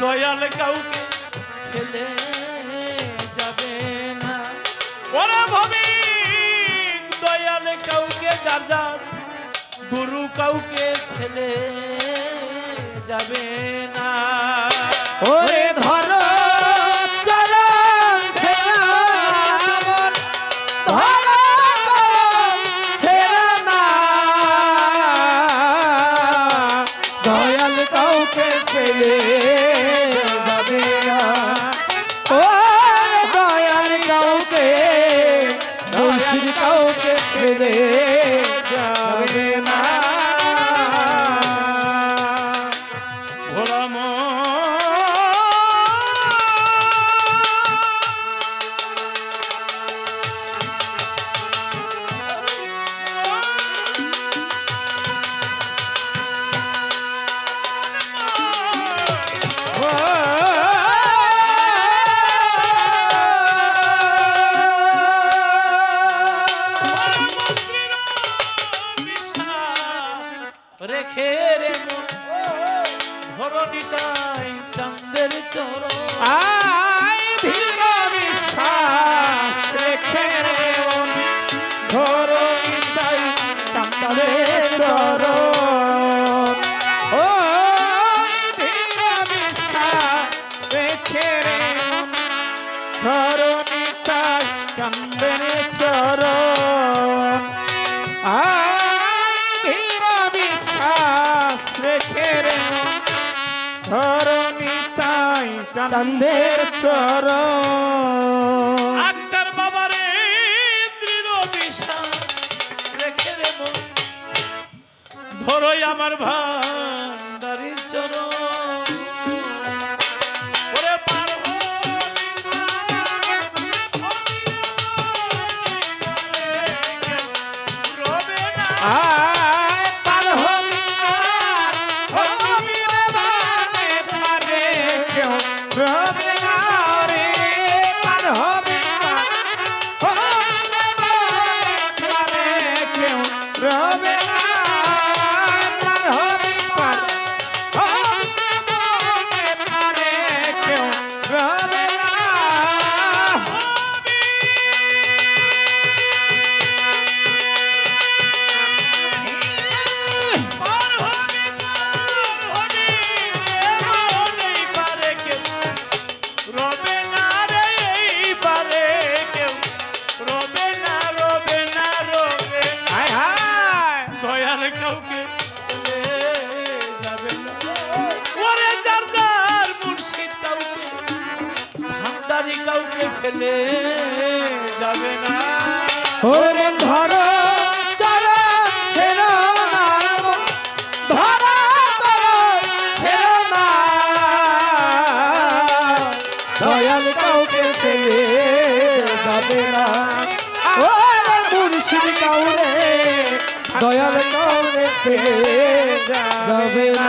দয়াল কাউকে ফেলে যাবে না। ওরে ভাবি দয়াল কাউকে যার যার গুরু কাউকে ফেলে যাবে না। ওরে ফেলে যাবে না। রেখে রে মন। ধরণিটাই চাঁদের চরণ। আই ধরণিতাই চান্দের চরণ। আক্তার বাবারে রেখে দেব। ধরোই আমার ভান্ডারির কাউকে যাবে না। ওরে ধরো, চলো, ছেড়ো না। ধরো, চলো, ছেড়ো না। দয়াল কাউকে ফেলে যাবে না। ওরে মুর্শিদ কাউরে, দয়াল কাউরে ফেলে যাবে না।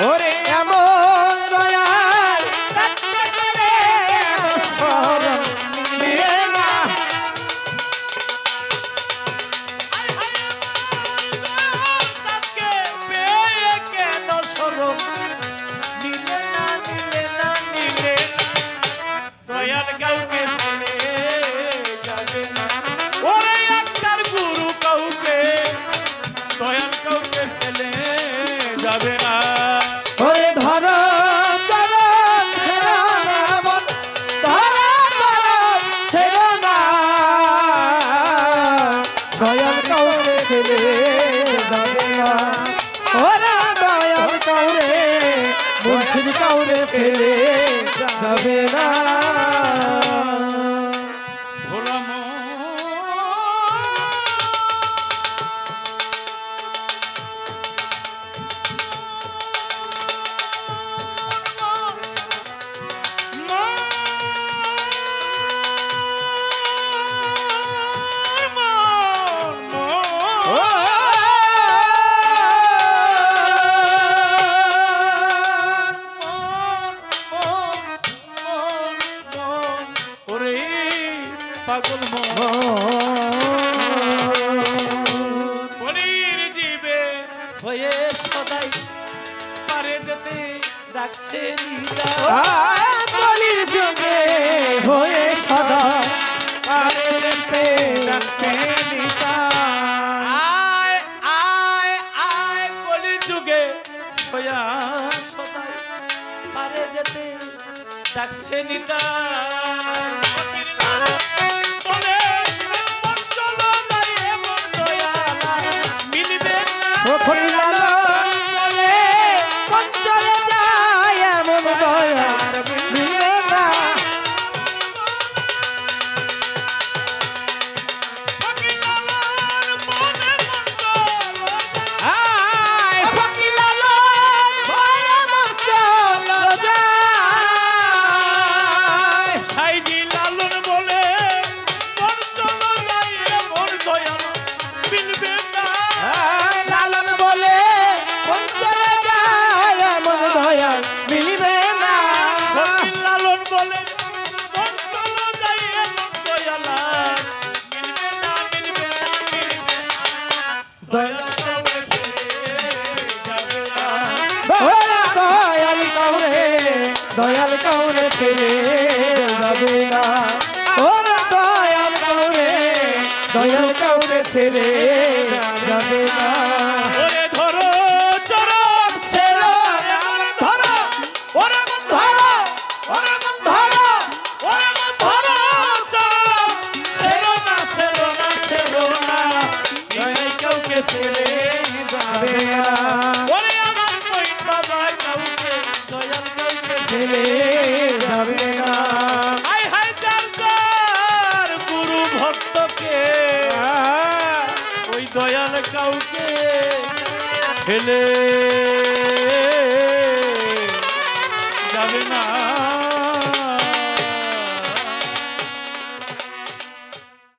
¡Ore, amor! ফেলে যাবে না। ডাকছে নিতা। মিলবে দয়াল কৌরে ফিরে যাবে না। ও দয়াল কৌরে দয়াল কৌরে ফিরে যাবে না। લાલ કૌકે હેલે.